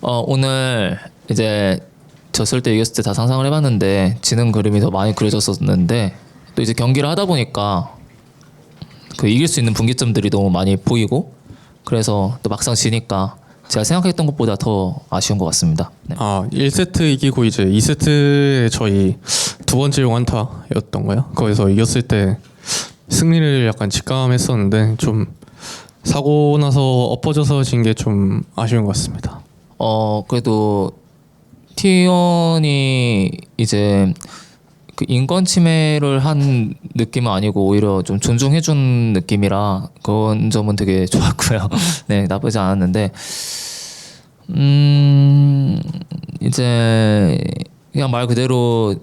어, 오늘 이제 졌을 때 이겼을 때 다 상상을 해봤는데 지는 그림이 더 많이 그려졌었는데 또 이제 경기를 하다 보니까 그 이길 수 있는 분기점들이 너무 많이 보이고 그래서 또 막상 지니까 제가 생각했던 것보다 더 아쉬운 것 같습니다. 네. 아 1세트 이기고 이제 2세트에 저희 두 번째 원타였던 거요. 거기서 이겼을 때 승리를 약간 직감했었는데 좀 사고 나서 엎어져서 진 게 좀 아쉬운 것 같습니다. 어 그래도 티원이 이제 그 인권 침해를 한 느낌은 아니고 오히려 좀 존중해 준 느낌이라 그런 점은 되게 좋았고요. 네 나쁘지 않았는데 음 이제 그냥 말 그대로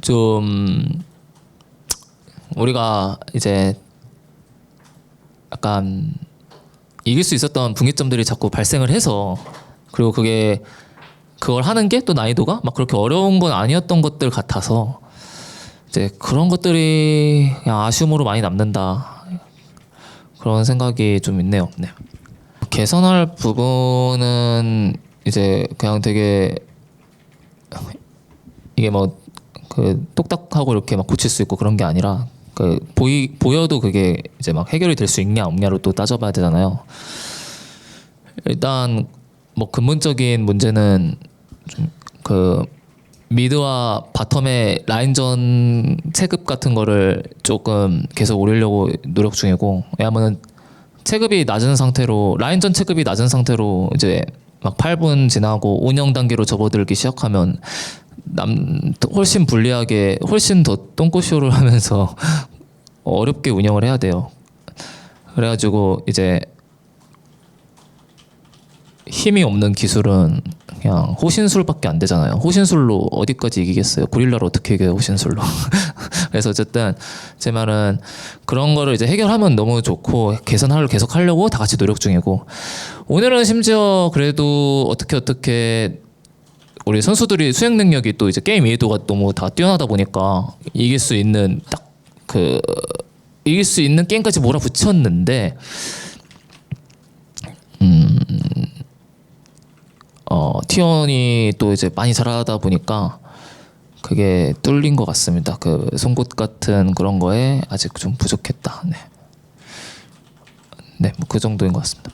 좀 우리가 이제 약간 이길 수 있었던 분기점들이 자꾸 발생을 해서 그리고 그게 그걸 하는 게 또 난이도가 막 그렇게 어려운 건 아니었던 것들 같아서 이제 그런 것들이 그냥 아쉬움으로 많이 남는다 그런 생각이 좀 있네요. 네. 개선할 부분은 이제 그냥 되게 이게 뭐 그 똑딱하고 이렇게 막 고칠 수 있고 그런 게 아니라 그 보이 보여도 그게 이제 막 해결이 될 수 있냐 없냐로 또 따져봐야 되잖아요. 일단 뭐 근본적인 문제는 좀 그 미드와 바텀의 라인전 체급 같은 거를 조금 계속 올리려고 노력 중이고 왜냐면은 체급이 낮은 상태로 라인전 체급이 낮은 상태로 이제 막 8분 지나고 운영 단계로 접어들기 시작하면 남 훨씬 불리하게 훨씬 더 똥꼬쇼를 하면서 어렵게 운영을 해야 돼요. 그래가지고 이제 힘이 없는 기술은 그냥 호신술밖에 안 되잖아요. 호신술로 어디까지 이기겠어요? 고릴라로 어떻게 이겨요? 호신술로. 그래서 어쨌든 제 말은 그런 거를 이제 해결하면 너무 좋고 개선하려 계속 하려고 다 같이 노력 중이고 오늘은 심지어 그래도 어떻게 어떻게 우리 선수들이 수행 능력이 또 이제 게임 이해도가 너무 다 뛰어나다 보니까 이길 수 있는 딱 그 이길 수 있는 게임까지 몰아붙였는데 어, 티원이 또 이제 많이 잘하다 보니까 그게 뚫린 것 같습니다. 그 송곳 같은 그런 거에 아직 좀 부족했다. 네, 네, 뭐 그 정도인 것 같습니다.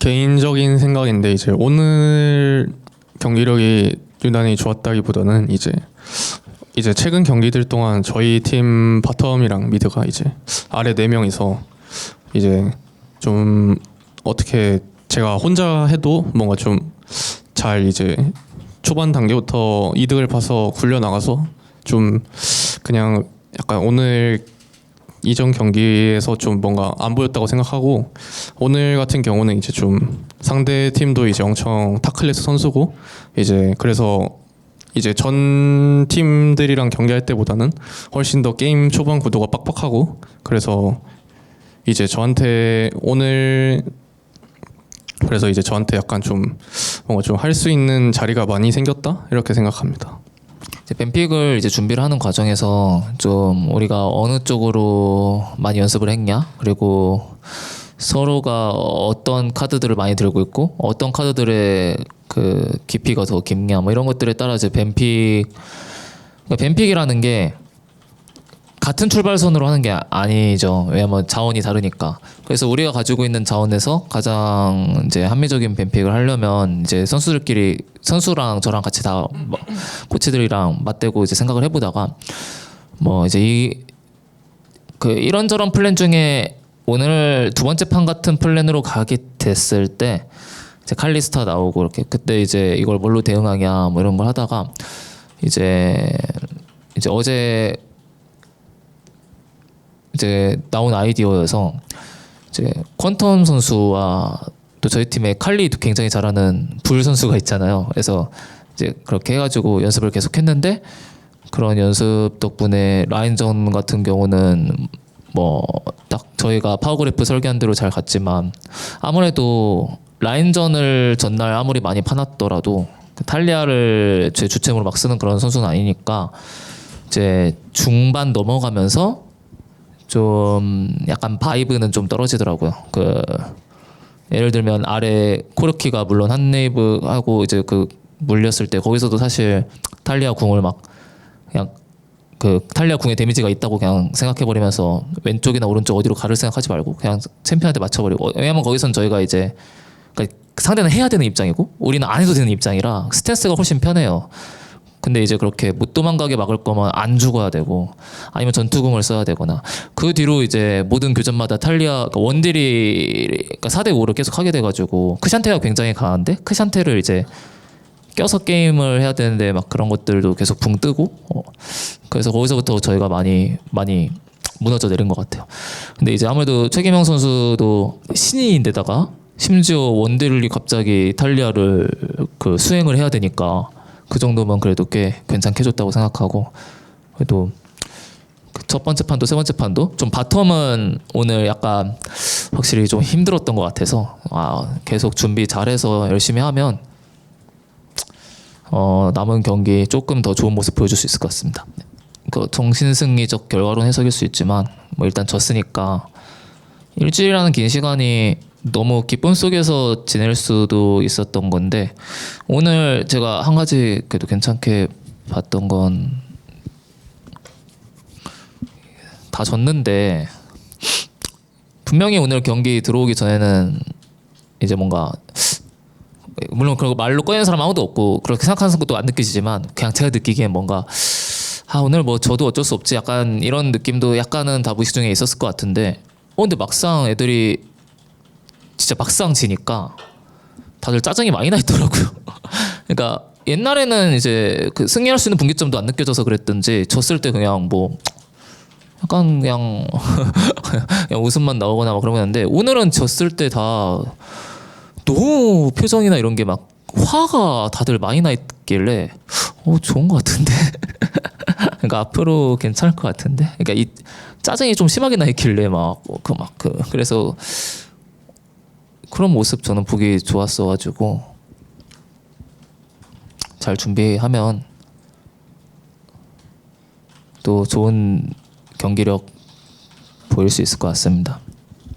개인적인 생각인데 이제 오늘 경기력이 유난히 좋았다기보다는 이제 이제 최근 경기들 동안 저희 팀 바텀이랑 미드가 이제 아래 네 명이서 이제 좀 어떻게 제가 혼자 해도 뭔가 좀 잘 이제 초반 단계부터 이득을 봐서 굴려 나가서 좀 그냥 약간 오늘 이전 경기에서 좀 뭔가 안 보였다고 생각하고 오늘 같은 경우는 이제 좀 상대 팀도 이제 엄청 타클래스 선수고 이제 그래서 이제 전 팀들이랑 경기할 때보다는 훨씬 더 게임 초반 구도가 빡빡하고 그래서 이제 저한테 오늘 그래서 이제 저한테 약간 좀 뭔가 좀 할 수 있는 자리가 많이 생겼다 이렇게 생각합니다. 이제 뱀픽을 이제 준비를 하는 과정에서 좀 우리가 어느 쪽으로 많이 연습을 했냐? 그리고 서로가 어떤 카드들을 많이 들고 있고 어떤 카드들의 그 깊이가 더 깊냐? 뭐 이런 것들에 따라 이제 뱀픽 그러니까 뱀픽이라는 게 같은 출발선으로 하는 게 아니죠. 왜냐면 자원이 다르니까. 그래서 우리가 가지고 있는 자원에서 가장 이제 합리적인 뱀픽을 하려면 이제 선수들끼리 선수랑 저랑 같이 다뭐 코치들이랑 맞대고 이제 생각을 해보다가 뭐 이제 이 그 이런저런 플랜 중에 오늘 두 번째 판 같은 플랜으로 가게 됐을 때 이제 칼리스타 나오고 이렇게 그때 이제 이걸 뭘로 대응하냐 뭐 이런 걸 하다가 이제 이제 어제 이제 나온 아이디어여서 이제 퀀텀 선수와 또 저희 팀에 칼리도 굉장히 잘하는 불 선수가 있잖아요. 그래서 이제 그렇게 해가지고 연습을 계속했는데 그런 연습 덕분에 라인전 같은 경우는 뭐 딱 저희가 파워그래프 설계한 대로 잘 갔지만 아무래도 라인전을 전날 아무리 많이 파놨더라도 그 탈리아를 제 주템으로 막 쓰는 그런 선수는 아니니까 이제 중반 넘어가면서 좀 약간 바이브는 좀 떨어지더라고요. 그 예를 들면 아래 코르키가 물론 한 네이브 하고 이제 그 물렸을 때 거기서도 사실 탈리아 궁을 막 그냥 그 탈리아 궁에 데미지가 있다고 그냥 생각해 버리면서 왼쪽이나 오른쪽 어디로 가를 생각하지 말고 그냥 챔피언한테 맞춰 버리고 왜냐면 거기선 저희가 이제 그러니까 상대는 해야 되는 입장이고 우리는 안 해도 되는 입장이라 스탠스가 훨씬 편해요. 근데 이제 그렇게 못 도망가게 막을 거면 안 죽어야 되고 아니면 전투궁을 써야 되거나 그 뒤로 이제 모든 교전마다 탈리아 그러니까 원딜이 그러니까 4대 5를 계속 하게 돼가지고 크샨테가 굉장히 강한데 크샨테를 이제 껴서 게임을 해야 되는데 막 그런 것들도 계속 붕 뜨고 어. 그래서 거기서부터 저희가 많이 많이 무너져 내린 것 같아요. 근데 이제 아무래도 최기명 선수도 신인인데다가 심지어 원딜이 갑자기 탈리아를 그 수행을 해야 되니까 그 정도면 그래도 꽤 괜찮게 해줬다고 생각하고 그래도 그첫 번째 판도 세 번째 판도 좀 바텀은 오늘 약간 확실히 좀 힘들었던 것 같아서 아 계속 준비 잘해서 열심히 하면 어, 남은 경기 조금 더 좋은 모습 보여줄 수 있을 것 같습니다. 그 정신승리적 결과론 해석일 수 있지만 뭐 일단 졌으니까 일주일이라는 긴 시간이 너무 기쁨 속에서 지낼 수도 있었던 건데 오늘 제가 한 가지 그래도 괜찮게 봤던 건 다 졌는데 분명히 오늘 경기 들어오기 전에는 이제 뭔가 물론 그런 거 말로 꺼내는 사람 아무도 없고 그렇게 생각하는 것도 안 느껴지지만 그냥 제가 느끼기엔 뭔가 아 오늘 뭐 저도 어쩔 수 없지 약간 이런 느낌도 약간은 다 무의식 중에 있었을 것 같은데 어 근데 막상 애들이 진짜 막상 지니까 다들 짜증이 많이 나 있더라고요. 그러니까 옛날에는 이제 그 승리할 수 있는 분기점도 안 느껴져서 그랬든지 졌을 때 그냥 뭐 약간 그냥 그냥 웃음만 나오거나 막 그런 거였는데 오늘은 졌을 때 다 너무 표정이나 이런 게 막 화가 다들 많이 나 있길래 어 좋은 것 같은데 그러니까 앞으로 괜찮을 것 같은데 그러니까 이 짜증이 좀 심하게 나 있길래 막 그막그 그래서 그런 모습 저는 보기 좋았어가지고 잘 준비하면 또 좋은 경기력 보일 수 있을 것 같습니다.